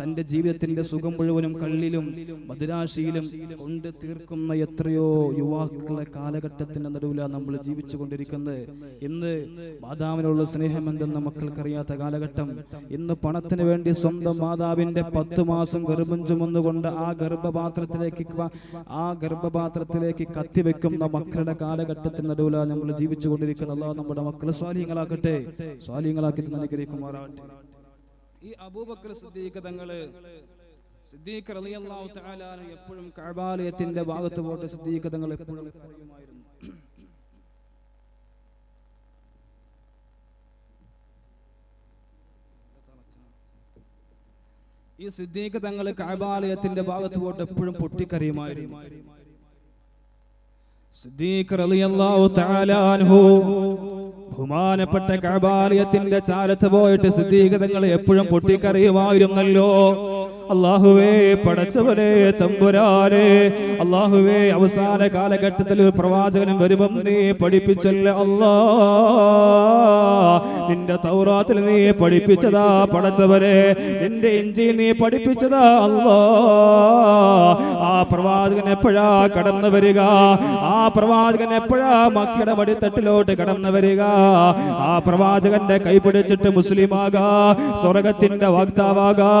തന്റെ ജീവിതത്തിന്റെ സുഖം മുഴുവനും കള്ളിലും മദിരാശിയിലും കൊണ്ട് തീർക്കുന്ന എത്രയോ യുവാക്കളെ കാലഘട്ടത്തിന്റെ നടുവിലാണ് നമ്മൾ ജീവിച്ചു കൊണ്ടിരിക്കുന്നത് ഇന്ന് മാതാവിനുള്ള സ്നേഹം എന്തെന്ന് മക്കൾക്കറിയാത്ത കാലഘട്ടം. ഇന്ന് പണത്തിന് വേണ്ടി സ്വന്തം മാതാവിന്റെ പത്ത് മാസം ഗർഭം ചുമന്നുകൊണ്ട് ആ ഗർഭപാത്രത്തിലേക്ക് ആ ഗർഭപാത്രത്തിലേക്ക് കത്തിവെക്കുന്ന മക്കളുടെ കാലഘട്ടത്തിൽ നടുവില നമ്മൾ ജീവിച്ചു കൊണ്ടിരിക്കുന്ന അല്ലാഹു നമ്മുടെ മക്കളെ സ്വാലിയങ്ങളാക്കട്ടെ സ്വാലിയങ്ങളാക്കി അനുഗ്രഹിക്കുമാറാകട്ടെ ഈ അബൂബക്കർ സിദ്ദീഖ് തങ്ങൾ സിദ്ദീഖ് റളിയല്ലാഹു തആല എപ്പോഴും കഅബാലയത്തിന്റെ ഭാഗത്ത് പോട്ട് സിദ്ദീഖ് എപ്പോഴും ഈ സിദ്ദീഖ് തങ്ങൾ കഅബാലയത്തിന്റെ ഭാഗത്ത് പോയിട്ട് എപ്പോഴും പൊട്ടിക്കറിയുമായിരുന്നു സിദ്ദീഖ് റളിയല്ലാഹു തആല അൻഹു ബഹുമാനപ്പെട്ട കഅബാലയത്തിന്റെ ചാരത്ത് പോയിട്ട് സിദ്ദീഖ് തങ്ങൾ എപ്പോഴും പൊട്ടിക്കറിയുമായിരുന്നല്ലോ അള്ളാഹുവേ പടച്ചവനെ തമ്പുരാനെ അള്ളാഹുവേ അവസാന കാലഘട്ടത്തിൽ പ്രവാചകനും വരുമ്പം നീ പഠിപ്പിച്ചല്ല അള്ളാ നിന്റെ തൗറാത്തിൽ നീ പഠിപ്പിച്ചതാ പടച്ചവരെ നിന്റെ ഇഞ്ചിയിൽ നീ പഠിപ്പിച്ചതാ അള്ളാ ആ പ്രവാചകൻ എപ്പോഴാ കടന്നു വരിക? ആ പ്രവാചകൻ എപ്പോഴാ മക്കളുടെ മടിത്തട്ടിലോട്ട് കടന്നു വരിക? ആ പ്രവാചകന്റെ കൈപിടിച്ചിട്ട് മുസ്ലിമാകാ സ്വർഗത്തിന്റെ വാഗ്ദാവാകാ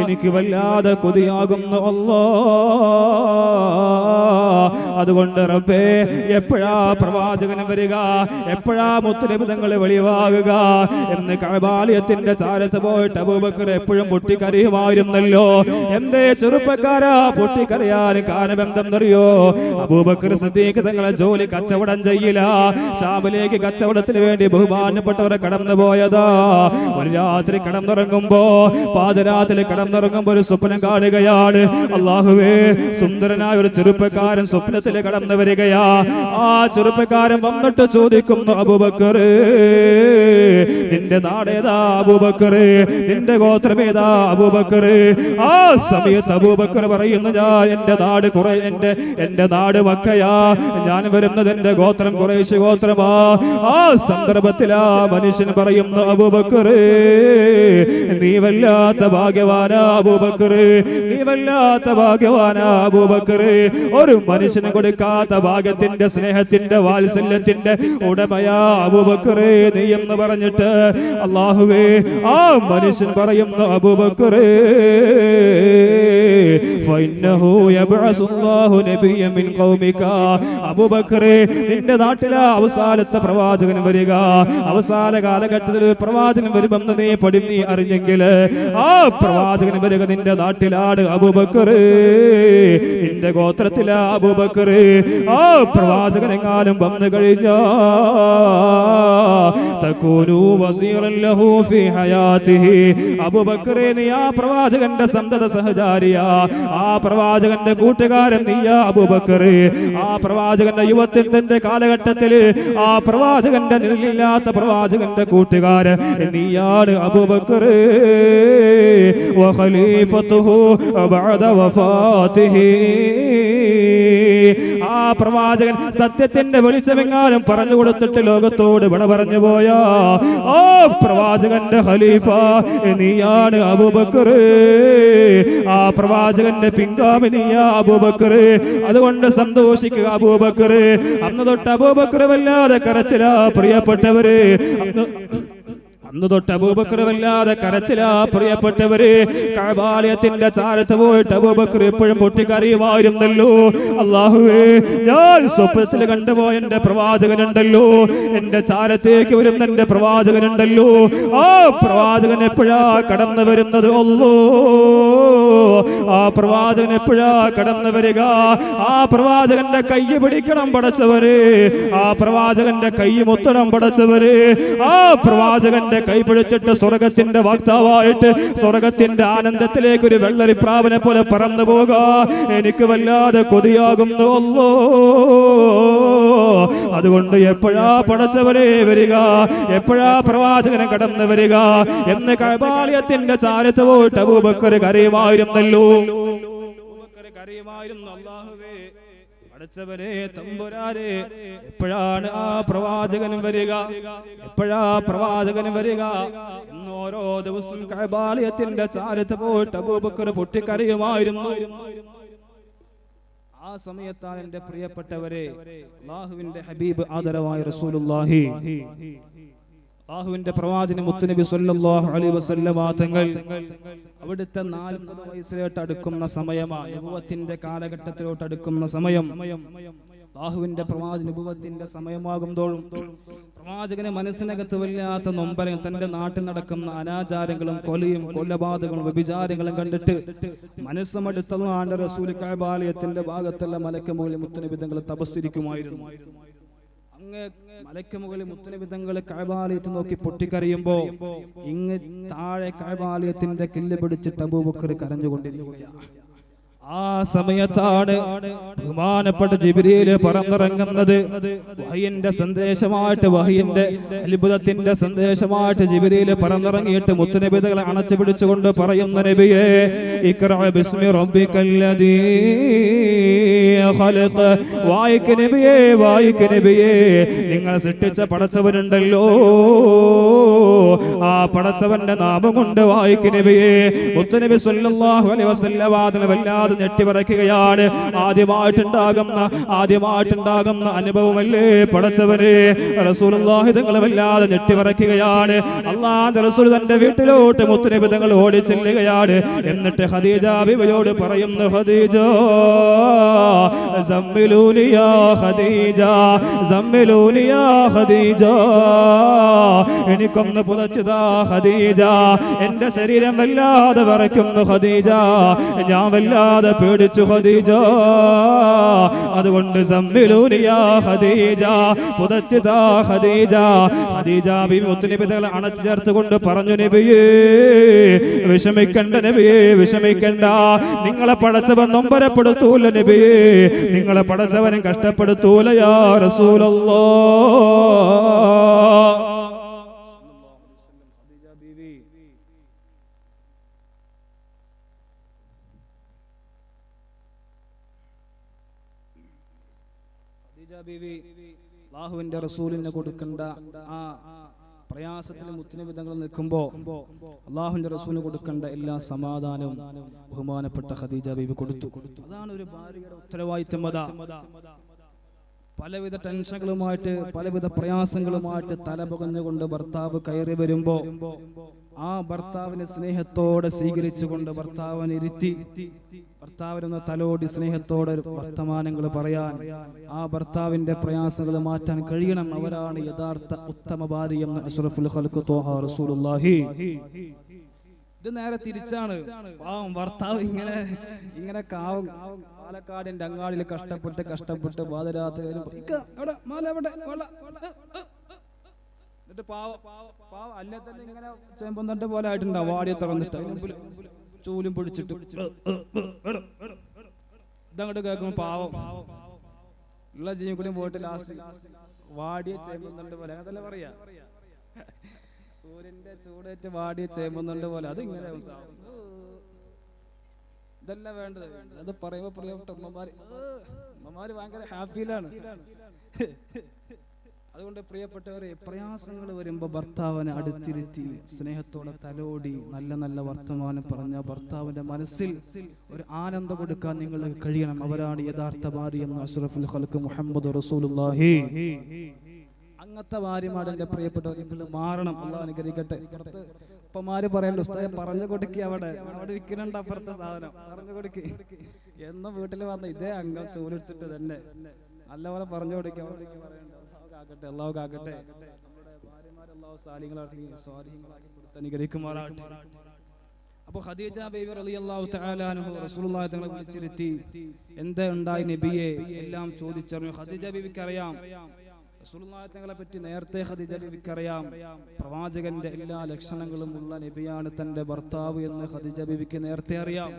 എനിക്ക് വല്ലാതെ കൊതിയാകുന്നു അല്ലോ. അതുകൊണ്ട് റബ്ബേ എപ്പോഴാ പ്രവാചകൻ വരിക? എപ്പോഴാ മുത്തലബിതങ്ങൾ വെളിവാകുക? എന്ന് കഴബാലയത്തിന്റെ ചാരത്ത് പോയിട്ട് അബൂബക്കർ എപ്പോഴും പൊട്ടിക്കറിയുമായിരുന്നല്ലോ എന്തേ ചെറുപ്പക്കാരാ പൊട്ടിക്കറിയാൻ കാരണം എന്തെന്നറിയോ അബൂബക്കർ സിദ്ദീഖ് തങ്ങളെ ജോലി കച്ചവടം ചെയ്യില്ല. ഷാമിലേക്ക് കച്ചവടത്തിന് വേണ്ടി ബഹുമാനപ്പെട്ടവരെ കടന്നു പോയതാ ഒരു രാത്രി കടന്നുറങ്ങുമ്പോ പാതിരാത്രി കടന്നുറങ്ങുമ്പോ ഒരു സ്വപ്നം കാണുകയാണ്. അള്ളാഹുവേ സുന്ദരനായ ഒരു ചെറുപ്പക്കാരൻ സ്വപ്നത്തിൽ കടന്നു വരികയാ. ആ ചെറുപ്പക്കാരൻ വന്നിട്ട് ചോദിക്കുന്നു അബുബക്കർ നിന്റെ നാടേതാ അബൂബക്കർ നിന്റെ ഗോത്രമേതാ അബൂബക്കർ ആ സമയത്ത് അബൂബക്കർ പറയുന്നു ഞാൻ എന്റെ നാട് കുറെ എന്റെ എന്റെ നാട് മക്കയാ. ഞാൻ വരുന്നത് എന്റെ ഗോത്രം കുറേശ് ഗോത്രമാ. ആ സന്ദർഭത്തിൽ ആ മനുഷ്യൻ പറയുന്നു അബൂബക്കർ നീ വല്ലാത്ത ഭാഗ്യവാനാ അബൂബക്കർ. നീ വല്ലാത്ത ഭാഗ്യവാനാ അബൂബക്കർ ഒരു മനുഷ്യന് കൊടുക്കാത്ത ഭാഗ്യത്തിന്റെ സ്നേഹത്തിന്റെ വാത്സല്യത്തിന്റെ ഉടമയാ അബൂബക്കർ നീ എന്ന് പറഞ്ഞിട്ട് അള്ളാഹുവേ ആ മനുഷ്യൻ പറയുന്നു അബൂബക്കർ ഇന്നഹു യബ്അസുല്ലാഹു നബിയ്യ മിൻ ഖൗമിക. അബൂബക്കറെ നിന്റെ നാട്ടിലെ അവസാനത്തെ പ്രവാചകൻ വരിക. അവസാന കാലഘട്ടത്തിൽ പ്രവാചകൻ വരുമെന്ന് നീ പടി നീ അറിഞ്ഞെങ്കിൽ ആ പ്രവാചകൻ വരിക നിന്റെ നാട്ടിലാണ് അബൂബക്കർ. നിന്റെ ഗോത്രത്തിലാ അബൂബക്കർ. ആ പ്രവാചകൻ എങ്ങാനും വന്നു കഴിഞ്ഞാ തകൂനു വസീറൻ ലഹു ഫീ ഹയാതിഹി അബൂബക്കറെ നീ ആ പ്രവാചകന്റെ സന്തത സഹചാരിയാ. ആ പ്രവാ പ്രവാചകന്റെ കൂട്ടുകാരൻ നീയാ അബൂബക്കർ. ആ പ്രവാചകന്റെ യുവത്വത്തിന്റെ കാലഘട്ടത്തിൽ? ആ പ്രവാചകന്റെ നിഴലില്ലാത്ത പ്രവാചകന്റെ കൂട്ടുകാരൻ നീയാണ് അബൂബക്കർ. വഖലീഫത്തുഹു ബഅദ വഫാത്തിഹി. ആ പ്രവാചകൻ സത്യത്തിന്റെ വെളിച്ചമെങ്ങാനും പറഞ്ഞു കൊടുത്തിട്ട് ലോകത്തോട് വിട പറഞ്ഞു പോയാ. ആ പ്രവാചകന്റെ ഖലീഫ നീയാണ് അബൂബക്കർ ആ പ്രവാചകന്റെ പിൻഗാമി നീയാ അബൂബക്കർ അതുകൊണ്ട് സന്തോഷിക്കുക അബൂബക്കർ അന്ന് തൊട്ട് അബൂബക്കർ വല്ലാതെ കരച്ചിലാ പ്രിയപ്പെട്ടവര്. അന്ന് തൊട്ട് അബൂബക്കർ വല്ലാതെ കരച്ചിലാ പ്രിയപ്പെട്ടവര് കഴബാലയത്തിന്റെ ചാരത്ത് പോയിട്ട് അബൂബക്കർ എപ്പോഴും പൊട്ടിക്കറിയുമായിരുന്നല്ലോ. അള്ളാഹുവേ ഞാൻ സ്വപ്നത്തിൽ കണ്ടുപോയ എന്റെ പ്രവാചകനുണ്ടല്ലോ. എന്റെ ചാരത്തേക്ക് വരുന്ന എന്റെ പ്രവാചകനുണ്ടല്ലോ. ആ പ്രവാചകൻ എപ്പോഴാ കടന്നു വരുന്നത്? ഒല്ലോ ആ പ്രവാചകൻ എപ്പോഴാ കടന്നു വരിക? ആ പ്രവാചകന്റെ കൈ പിടിക്കണം പടച്ചവര്. ആ പ്രവാചകന്റെ കൈ മുത്തണം പടച്ചവര്. ആ പ്രവാചകന്റെ കൈ പിടിച്ചിട്ട് സ്വർഗത്തിന്റെ വാക്താവായിട്ട് സ്വർഗത്തിന്റെ ആനന്ദത്തിലേക്ക് ഒരു വെള്ളരി പ്രാവനെ പോലെ പറന്നു പോകാ. എനിക്ക് വല്ലാതെ കൊതിയാകുന്നു അതുകൊണ്ട് എപ്പോഴാ പടച്ചവരെ വരിക? എപ്പോഴാ പ്രവാചകനെ കടന്നു വരിക? എന്ന് കൈബാലയത്തിന്റെ ചാരത്ത് പോയിട്ട് അബൂബക്കർ കരയുമായിരുന്നല്ലോ. കരയുമായിരുന്നു. അല്ലാഹുവേ അടച്ചവരെ തമ്പുരാരെ എപ്പോഴാണ് ആ പ്രവാചകൻ വരിക? എപ്പോഴാ പ്രവാചകൻ വരിക? എന്ന് ഓരോ ദിവസം കൈബാലയത്തിന്റെ ചാരത്ത് പോയിട്ട് അബൂബക്കർ പൊട്ടിക്കരയുമായിരുന്നു. ആ സമയത്താണ് എന്റെ പ്രിയപ്പെട്ടവരെ അള്ളാഹുവിന്റെ ഹബീബ് ആദരവായ റസൂലുള്ളാഹി. അള്ളാഹുവിന്റെ പ്രവാചന മുത്തുനബി സല്ലല്ലാഹു അലൈഹി വസല്ലമ തങ്ങൾ അവിടുത്തെ നാൽപ്പത് വയസ്സിലോട്ട് അടുക്കുന്ന സമയമാണ് യുവത്തിന്റെ കാലഘട്ടത്തിലോട്ട് അടുക്കുന്ന സമയം. അള്ളാഹുവിന്റെ പ്രവാചന സമയമാകും തോറും പ്രവാചകന് മനസ്സിനകത്ത് വല്ലാത്ത നൊമ്പരം തന്റെ നാട്ടിൽ നടക്കുന്ന അനാചാരങ്ങളും കൊലയും കൊലപാതകങ്ങളും വ്യഭിചാരങ്ങളും കണ്ടിട്ട് മനസ്സമടുത്തതാണ് റസൂൽ കൈബാലയത്തിന്റെ ഭാഗത്തുള്ള മലക്കമൂലി മുത്തനബിതങ്ങൾ തപസ്സിരിക്കുമായിരുന്നു. മലയ്ക്ക് മുകളിൽ മുത്തനബിതങ്ങൾ കഴബാലയത്ത് നോക്കി പൊട്ടിക്കറിയുമ്പോ ഇങ്ങ് താഴെ കഴബാലയത്തിന്റെ കില്ല് പിടിച്ചിട്ട് അബൂബക്കർ കരഞ്ഞുകൊണ്ടിരിക്കുകയാണ്. ആ സമയത്താണ് ബഹുമാനപ്പെട്ട ജിബിരിയിൽ പറന്നിറങ്ങുന്നത്. വഹിയന്റെ സന്ദേശമായിട്ട് വഹിയന്റെ അത്ഭുതത്തിന്റെ സന്ദേശമായിട്ട് ജിബിരിയിൽ പറന്നിറങ്ങിയിട്ട് മുത്തുനബിതകളെ അണച്ചു പിടിച്ചുകൊണ്ട് പറയുന്ന നബിയെ വായിക്ക് നബിയേ വായിക്ക് നബിയേ നിങ്ങൾ സൃഷ്ടിച്ച പടച്ചവനുണ്ടല്ലോ. ആ പടച്ചവന്റെ നാമം കൊണ്ട് വായിക്ക് നബിയേ. മുത്തുനബി സല്ലല്ലാഹു അലൈഹി വസല്ലം വല്ലാതെ ഞെട്ടിപറയ്ക്കുകയാണ് ആദ്യമായിട്ടുണ്ടാകുന്ന ആദ്യമായിട്ടുണ്ടാകുന്ന അനുഭവമല്ലേ പടച്ചവരെ റസൂലുള്ളാഹി തങ്ങളെ വല്ലാതെ റസൂൽ തന്റെ വീട്ടിലോട്ട് മുത്തുനബി തങ്ങൾ ഓടി ചെല്ലുകയാണ്. എന്നിട്ട് ഖദീജ ബിബിയോട് പറയുന്നു എനിക്കൊന്ന് പുതച്ചതാ ഖദീജ. എന്റെ ശരീരം വല്ലാതെ വരയ്ക്കുന്നു ഖദീജ. ഞാൻ വല്ലാതെ പേടിച്ചു ഹദീജ അതുകൊണ്ട് ഹദീജ ഖദീജ. ഹദീജ ഹദീജ ഖദീജ. ബി മുത്തുനബി തങ്ങളെ അണച്ചു ചേർത്തുകൊണ്ട് പറഞ്ഞു നബിയേ വിഷമിക്കണ്ട നബിയേ വിഷമിക്കണ്ട. നിങ്ങളെ പടച്ചവൻ നൊമ്പരപ്പെടുത്തൂല നബിയേ. നിങ്ങളെ പടച്ചവനും കഷ്ടപ്പെടുത്തൂല യാ അള്ളാഹുവിന്റെ റസൂലിന് കൊടുക്കേണ്ട ആ പ്രയാസത്തിൽ മുത്തുനിബിധങ്ങൾ നിൽക്കുമ്പോ അള്ളാഹുവിന്റെ റസൂലിന് കൊടുക്കേണ്ട എല്ലാ സമാധാനവും ബഹുമാനപ്പെട്ട ഖദീജ ബീബി കൊടുത്തു. അതാണ് ഒരു ഭാര്യയുടെ ഉത്തരവാദിത്വം പലവിധ ടെൻഷനുകളുമായിട്ട് പലവിധ പ്രയാസങ്ങളുമായിട്ട് തലപുകഞ്ഞുകൊണ്ട് ഭർത്താവ് കയറി വരുമ്പോ ആ ഭർത്താവിനെ സ്നേഹത്തോടെ സ്വീകരിച്ചുകൊണ്ട് ഭർത്താവിനെ ഇരുത്തി. ഭർത്താവിനൊന്ന് തലോടി സ്നേഹത്തോടെ വർത്തമാനങ്ങൾ പറയാൻ. ആ ഭർത്താവിന്റെ പ്രയാസങ്ങൾ മാറ്റാൻ കഴിയണം. അവരാണ് യഥാർത്ഥ ഉത്തമ ഭാര്യ ഖൽഖു റസൂലുള്ളാഹി. ഇത് നേരെ തിരിച്ചാണ്. പാവം ഭർത്താവ് ഇങ്ങനെ ഇങ്ങനെ കാവും പാലക്കാടിന്റെ അങ്ങാടിയിൽ കഷ്ടപ്പെട്ട് കഷ്ടപ്പെട്ട് പാതരാത്രി എന്നിട്ട് പാവ പാവ അല്ലേ തന്നെ ഇങ്ങനെ ചെമ്പം തണ്ട പോലെ ആയിട്ടുണ്ടാവും. വാടിയെ തുറന്നിട്ട് ചൂലും പിടിച്ചിട്ട് ഇതങ്ങോട്ട് കേൾക്കുമ്പോ പാവം. ഉള്ള ജീവൻ പോയിട്ട് ലാസ്റ്റ് വാടിയ ചേമ്പന്തണ്ട് തണ്ട് പോലെ. തന്നെ പറയാ? സൂര്യന്റെ ചൂടേറ്റ് വാടിയ ചേമ്പന്തണ്ട് പോലെ. അത് ഇങ്ങനെ ഇതല്ല വേണ്ടത്? അത് പറയുമ്പോ പ്രിയപ്പെട്ട ഉമ്മമാര് ഉമ്മമാര് ഭയങ്കര ഹാപ്പിയിലാണ് അതുകൊണ്ട് പ്രിയപ്പെട്ടവരെ പ്രയാസങ്ങൾ വരുമ്പോൾ ഭർത്താവിനെ അടുത്തിരുത്തി സ്നേഹത്തോടെ തലോടി നല്ല നല്ല വർത്തമാനം പറഞ്ഞ ഭർത്താവിന്റെ മനസ്സിൽ ഒരു ആനന്ദം കൊടുക്കാൻ നിങ്ങൾ കഴിയണം. അവരാണ് യഥാർത്ഥ ഭാര്യ എന്ന് അഷ്റഫുൽ ഖൽക്ക് മുഹമ്മദ് റസൂലുള്ളാഹി. എന്റെ പ്രിയപ്പെട്ടവർ നിങ്ങൾ മാറണം. അള്ളാഹ് അനുഗ്രഹിക്കട്ടെ. ഇപ്പുറത്ത് ഉപ്പമാര് പറയണ്ട പറഞ്ഞു കൊടുക്കി അവിടെ. അവിടെ ഇരിക്കുന്നുണ്ട് അപ്പുറത്തെ സാധനം. പറഞ്ഞു കൊടുക്കി. എന്നും വീട്ടിൽ വന്ന ഇതേ അംഗം ചൂലെടുത്തിട്ട് തന്നെ. നല്ലപോലെ പറഞ്ഞു കൊടുക്കി അവിടെ പറയണ്ട. അള്ളാഹു കാക്കട്ടെ അള്ളാഹു നമ്മുടെ ഖദീജ ബേബി റളിയല്ലാഹു തആല അൻഹു റസൂലുള്ളാഹി തങ്ങളെ വിളിച്ചിരുത്തി എന്താ ഉണ്ടായി നബിയെ? എല്ലാം ചോദിച്ചറിഞ്ഞു. ഖദീജ ബേബിക്ക് അറിയാം റസൂലുള്ളാഹി തങ്ങളെ പറ്റി നേരത്തെ ഖദീജ ബേബിക്ക് അറിയാം പ്രവാചകന്റെ എല്ലാ ലക്ഷണങ്ങളും ഉള്ള നബിയാണ് തന്റെ ഭർത്താവ് എന്ന് ഖദീജ ബേബിക്ക് നേരത്തെ അറിയാം.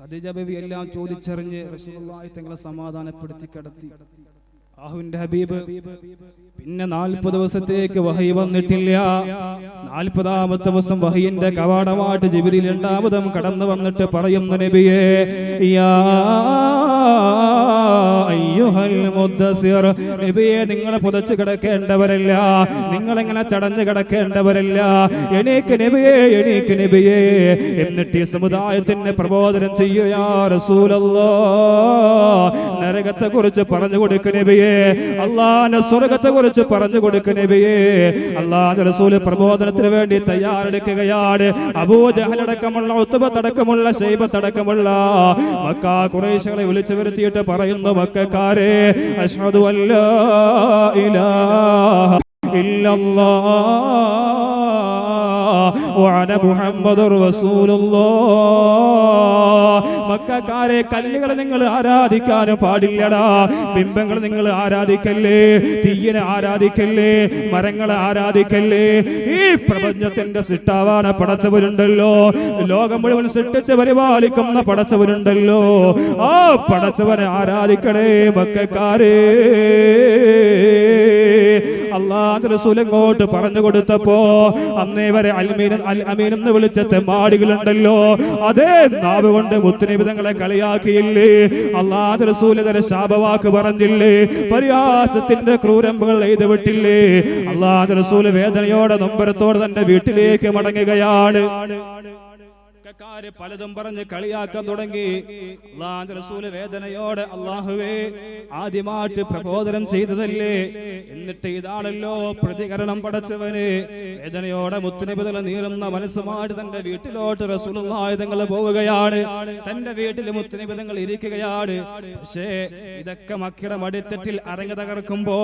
ഖദീജ ബേബി എല്ലാം ചോദിച്ചറിഞ്ഞ് റസൂലുള്ളാഹി തങ്ങളെ സമാധാനപ്പെടുത്തി കിടത്തി. ആഹുവിന്റെ ഹബീബ്. പിന്നെ നാൽപ്പത് ദിവസത്തേക്ക് വഹി വന്നിട്ടില്ല. നാൽപ്പതാമത്തെ ദിവസം വഹിന്റെ കവാടമായിട്ട് ജിബിരിൽ രണ്ടാമതും കടന്നു വന്നിട്ട് പറയുന്നു നബിയേ യാ അയ്യുഹൽ മുദ്ദസിർ. നബിയെ നിങ്ങൾ പുതച്ചു കിടക്കേണ്ടവരല്ല. നിങ്ങൾ ഇങ്ങനെ ചടഞ്ഞു കിടക്കേണ്ടവരല്ല. എനിക്ക് നബിയെ എനിക്ക് നബിയെ. എന്നിട്ട് ഈ സമുദായത്തിന് പ്രബോധനം ചെയ്യുക റസൂലല്ലാ. നരകത്തെ കുറിച്ച് പറഞ്ഞു കൊടുക്ക് നബിയെ. അള്ളാന്റെ സ്വർഗത്തെ കുറിച്ച് പറഞ്ഞു കൊടുക്ക് നബിയെ. അള്ളാന്റെ റസൂൽ പ്രബോധനത്തിന് വേണ്ടി തയ്യാറെടുക്കുകയാണ്. അബൂജഹലടക്കമുള്ള ഒത്തുബത്തടക്കമുള്ള ശൈബത്തടക്കമുള്ള മക്ക കുറേശകളെ വിളിച്ചു വരുത്തിയിട്ട് പറയുന്നു മക്കാരെ അഷ്ഹദു അല്ലാ ഇലാഹ وأنا محمد رسول الله മക്കാരെ കല്ലുകളെ നിങ്ങൾ ആരാധിക്കാനും പാടില്ലടാ ബിംബങ്ങൾ നിങ്ങൾ ആരാധിക്കല്ലേ തീയനെ ആരാധിക്കല്ലേ മരങ്ങളെ ആരാധിക്കല്ലേ ഈ പ്രപഞ്ചത്തിന്റെ സിട്ടാവാന പടച്ചവരുണ്ടല്ലോ ലോകം മുഴുവൻ സൃഷ്ടിച്ച് പരിപാലിക്കുന്ന പടച്ചവരുണ്ടല്ലോ ആ പടച്ചവനെ ആരാധിക്കണേ മക്കാരേ അള്ളാഹ് റസൂൽ അങ്ങോട്ട് പറഞ്ഞു കൊടുത്തപ്പോ അന്നേ വരെ അൽമീൻ അൽ അമീൻ എന്ന് വിളിച്ച തെമ്മാടികളുണ്ടല്ലോ. അതേ നാവ് കൊണ്ട് മുത്തനിബിതങ്ങളെ കളിയാക്കിയില്ലേ? അള്ളാന്റെ തന്നെ ശാപവാക്ക് പറഞ്ഞില്ലേ? പരിഹാസത്തിന്റെ ക്രൂരമ്പുകൾ എഴുതി വിട്ടില്ലേ? അള്ളാന്റെ റസൂൽ വേദനയോടെ നൊമ്പരത്തോടെ തന്റെ വീട്ടിലേക്ക് മടങ്ങുകയാണ്. മക്കാര് പലതും പറഞ്ഞ് കളിയാക്കാൻ തുടങ്ങി. റസൂൽ വേദനയോടെ അള്ളാഹുവേ ആദ്യമായിട്ട് പ്രബോധനം ചെയ്തതല്ലേ? എന്നിട്ട് ഇതാണല്ലോ പ്രതികരണം പടച്ചവന്. വേദനയോടെ മുത്തുനിബിതല നീറുന്ന മനസ്സുമായിട്ട് തന്റെ വീട്ടിലോട്ട് റസൂലുള്ളായുധങ്ങൾ പോവുകയാണ്. തന്റെ വീട്ടിൽ മുത്തുനിബിതങ്ങൾ ഇരിക്കുകയാണ്. പക്ഷേ ഇതൊക്കെ മക്കയുടെ മടിത്തട്ടിൽ അരങ്ങ് തകർക്കുമ്പോ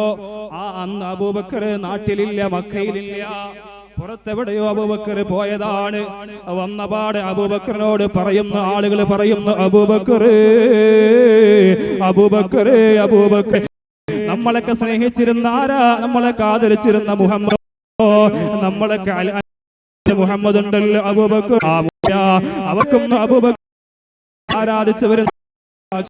ആ അന്ന് അബൂബക്കർ നാട്ടിലില്ല മക്കയിലില്ല. പുറത്തെവിടെയോ അബൂബക്കർ പോയതാണ്. വന്നപാട് അബൂബക്കറിനോട് പറയുന്ന ആളുകൾ പറയുന്നു അബൂബക്കർ അബൂബക്കർ അബൂബക്കർ നമ്മളൊക്കെ സ്നേഹിച്ചിരുന്ന ആരാ? നമ്മളെ ആദരിച്ചിരുന്ന മുഹമ്മദ്. നമ്മളെ മുഹമ്മദ് ഉണ്ടല്ലോ അബൂബക്കർ. അവർക്കൊന്നും അബൂബക്കർ ആരാധിച്ചവരും